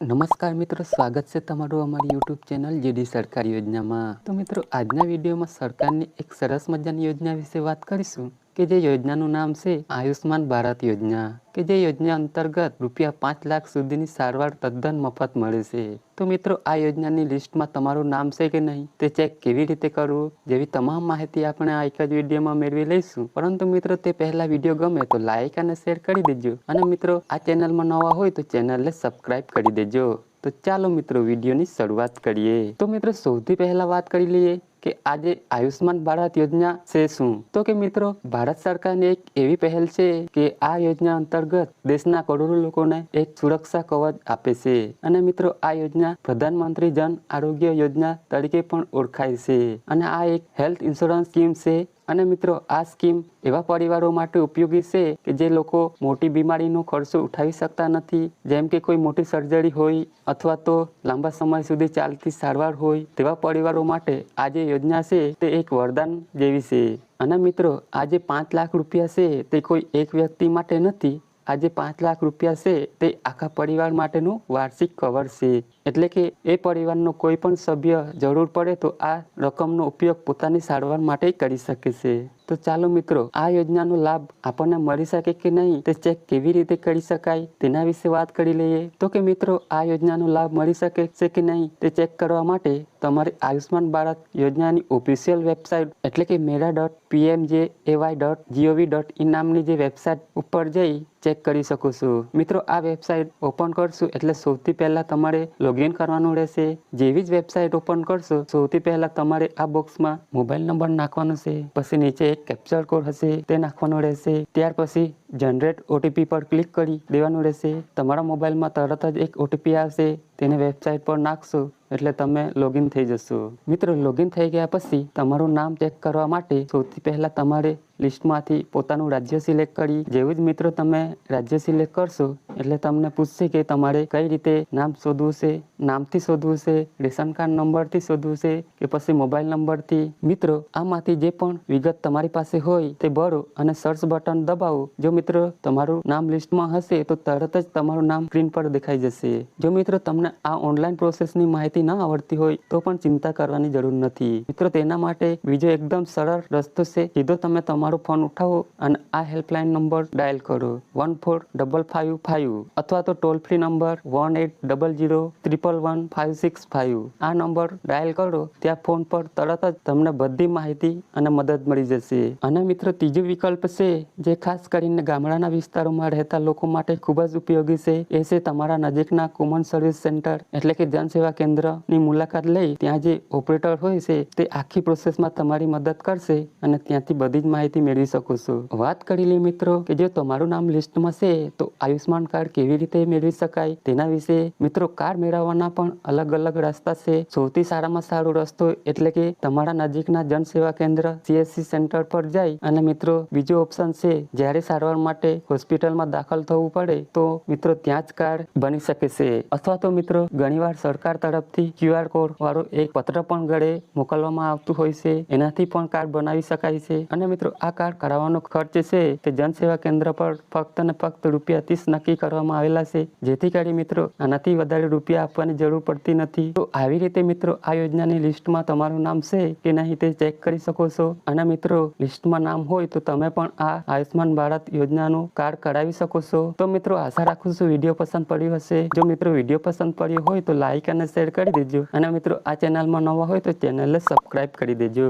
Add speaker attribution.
Speaker 1: નમસ્કાર મિત્રો, સ્વાગત છે તમારું અમારી યુટ્યુબ ચેનલ જેડી સરકારી યોજનામાં. તો મિત્રો, આજના વિડીયોમાં સરકારની એક સરસ મજાની યોજના વિશે વાત કરીશું. કે જે યોજનાનું નામ છે આયુષ્માન ભારત યોજના, કે જે યોજના અંતર્ગત રૂપિયા પાંચ લાખ સુધીની સારવાર તદ્દન મફત મળે છે. તો મિત્રો, આ યોજનાની લિસ્ટમાં તમારું નામ છે કે નહીં તે ચેક કેવી રીતે કરવું? જેવી તમામ માહિતી આપણે આ એક જ વિડીયોમાં મેળવી લઈશું. પરંતુ મિત્રો, તે પહેલા વીડિયો ગમે તો લાઇક અને શેર કરી દેજો. અને મિત્રો, આ ચેનલમાં નવા હોય તો ચેનલને સબસ્ક્રાઇબ કરી દેજો. તો ચાલો મિત્રો, વિડીયોની શરૂઆત કરીએ. તો મિત્રો, સૌથી પહેલા વાત કરી લઈએ કે આજે આયુષ્માન ભારત યોજના છે શું? તો કે મિત્રો, ભારત સરકારની એક એવી પહેલ છે કે આ યોજના અંતર્ગત દેશના કરોડો લોકોને એક સુરક્ષા કવચ આપે છે. અને મિત્રો, આ યોજના પ્રધાનમંત્રી જન આરોગ્ય યોજના તરીકે પણ ઓળખાય છે. અને આ એક હેલ્થ ઇન્સ્યોરન્સ સ્કીમ છે. અને મિત્રો, આ સ્કીમ એવા પરિવારો માટે ઉપયોગી છે કે જે લોકો મોટી બીમારીનો ખર્ચો ઉઠાવી શકતા નથી. જેમ કે કોઈ મોટી સર્જરી હોય અથવા તો લાંબા સમય સુધી ચાલતી સારવાર હોય તેવા પરિવારો માટે આ જે યોજના છે તે એક વરદાન જેવી છે. અને મિત્રો આ જે પાંચ લાખ રૂપિયા છે તે કોઈ એક વ્યક્તિ માટે નથી. આ જે પાંચ લાખ રૂપિયા છે તે આખા પરિવાર માટેનું વાર્ષિક કવર છે. એટલે કે એ પરિવારનો કોઈ પણ સભ્ય જરૂર પડે તો આ રકમનો ઉપયોગ પોતાની સારવાર માટે કરી શકે છે. તો ચાલો મિત્રો, આ યોજનાનો લાભ આપણને મળી શકે કે નહીં, તે ચેક કેવી રીતે કરી શકાય તેના વિશે વાત કરી લઈએ. તો કે મિત્રો, આ યોજનાનો લાભ મળી શકે છે કે નહીં, તે ચેક કરવા માટે તમારે આયુષ્માન ભારત યોજનાની ઓફિશિયલ વેબસાઇટ એટલે કે મેરા dot PMJ AY dot GOV dot in નામની જે વેબસાઇટ ઉપર જઈ ચેક કરી શકો છો. મિત્રો, આ વેબસાઇટ ઓપન કરશું એટલે સૌથી પહેલા તમારે લોગિન કરવાનું રહેશે. જેવી જ વેબસાઇટ ઓપન કરશો, સૌથી પહેલા તમારે આ બોક્સમાં મોબાઈલ નંબર નાખવાનો છે. પછી નીચે કેપ્ચર કોડ હશે, તે નાખવાનો રહેશે. ત્યાર પછી જનરેટ ઓટીપી પર ક્લિક કરી દેવાનું રહેશે. તમારા મોબાઈલમાં તરત જ એક ઓટીપી આવશે. તેને વેબસાઇટ પર નાખશો, એટલે તમે લોગિન થઈ જશો. મિત્રો લોગિન થઈ ગયા પછી તમારું નામ ચેક કરવા માટે સૌથી પહેલા તમારે લિસ્ટમાંથી પોતાનું રાજ્ય સિલેક્ટ કરી. જેવું જ મિત્રો તમે રાજ્ય સિલેક્ટ કરશો, એટલે તમને પૂછશે કે તમારે કઈ રીતે નામ શોધવું છે, નામથી શોધવું છે, રેશન કાર્ડ નંબરથી શોધવું છે, કે પછી મોબાઈલ નંબરથી. મિત્રો, આમાંથી જે પણ વિગત તમારી પાસે હોય તે ભરો અને સર્ચ બટન દબાવો. જો મિત્રો તમારું નામ લિસ્ટમાં હશે, તો તરત જ તમારું નામ સ્ક્રીન પર દેખાઈ જશે. જો મિત્રો તમને આ ઓનલાઈન પ્રોસેસની માહિતી ન આવડતી હોય, તો પણ ચિંતા કરવાની જરૂર નથી. મિત્રો, તેના માટે બીજો એકદમ સરળ રસ્તો છે. સીધો તમે તમારો ફોન ઉઠાવો અને આ હેલ્પલાઇન નંબર ડાયલ કરો. One four double five five અથવા તો toll free number one eight double zero triple one five six five આ નંબર ડાયલ કરો, ત્યાં ફોન પર તરત જ તમને બધી માહિતી અને મદદ મળી જશે. અને મિત્રો, ત્રીજો વિકલ્પ છે, જે ખાસ કરીને ગામડાના વિસ્તારોમાં રહેતા લોકો માટે ખૂબ જ ઉપયોગી છે, એ છે તમારા નજીકના કોમન સર્વિસ સેન્ટર એટલે કે જનસેવા કેન્દ્રની મુલાકાત લઈ, ત્યાં જે ઓપરેટર હોય છે, તે આખી પ્રોસેસમાં તમારી મદદ કરશે અને ત્યાંથી બધી જ માહિતી મેળવી શકો છો. વાત કરી લઈએ મિત્રો, કે જો તમારું નામ લિસ્ટમાં છે, તો આયુષ્માન કાર્ડ કેવી રીતે મેળવી શકાય? તેના વિશે મિત્રો કાર્ડ મેળવવાના પણ અલગ અલગ રસ્તા છે. સૌથી સારામાં સારો રસ્તો એટલે કે તમારા નજીકના જનસેવા કેન્દ્ર સીએસસી સેન્ટર પર જાય અને મિત્રો બીજો ઓપ્શન છે, જ્યારે સારવાર માટે હોસ્પિટલમાં દાખલ થવું પડે, તો મિત્રો ત્યાં જ કાર્ડ બની શકે છે. અથવા તો મિત્રો, ઘણીવાર સરકાર તરફથી ક્યુઆર કોડ વાળો એક પત્ર પણ ગળે મોકલવામાં આવતું હોય છે. એનાથી પણ કાર્ડ બનાવી શકાય છે. અને મિત્રો આ કાર્ડ કરાવવાનો ખર્ચ છે તે જનસેવા કેન્દ્ર પર ફક્ત ને ફક્ત રૂપિયા ત્રીસ નક્કી કરવામાં આવેલા છે. જેથી કરી મિત્રો, આનાથી વધારે રૂપિયા આપવાની જરૂર પડતી નથી. તો આવી રીતે મિત્રો, આ યોજનાની લિસ્ટમાં તમારું નામ છે કે નહીં તે ચેક કરી શકો છો. અને મિત્રો, લિસ્ટમાં નામ હોય તો તમે પણ આ આયુષ્માન ભારત યોજનાનું કાર્ડ કરાવી શકો છો. તો મિત્રો, આશા રાખું છું વીડિયો પસંદ પડ્યો હશે. જો મિત્રો વીડિયો પસંદ પડ્યો હોય તો લાઈક અને શેર કરી દેજો. અને મિત્રો, આ ચેનલમાં નવા હોય તો ચેનલને સબસ્ક્રાઇબ કરી દેજો.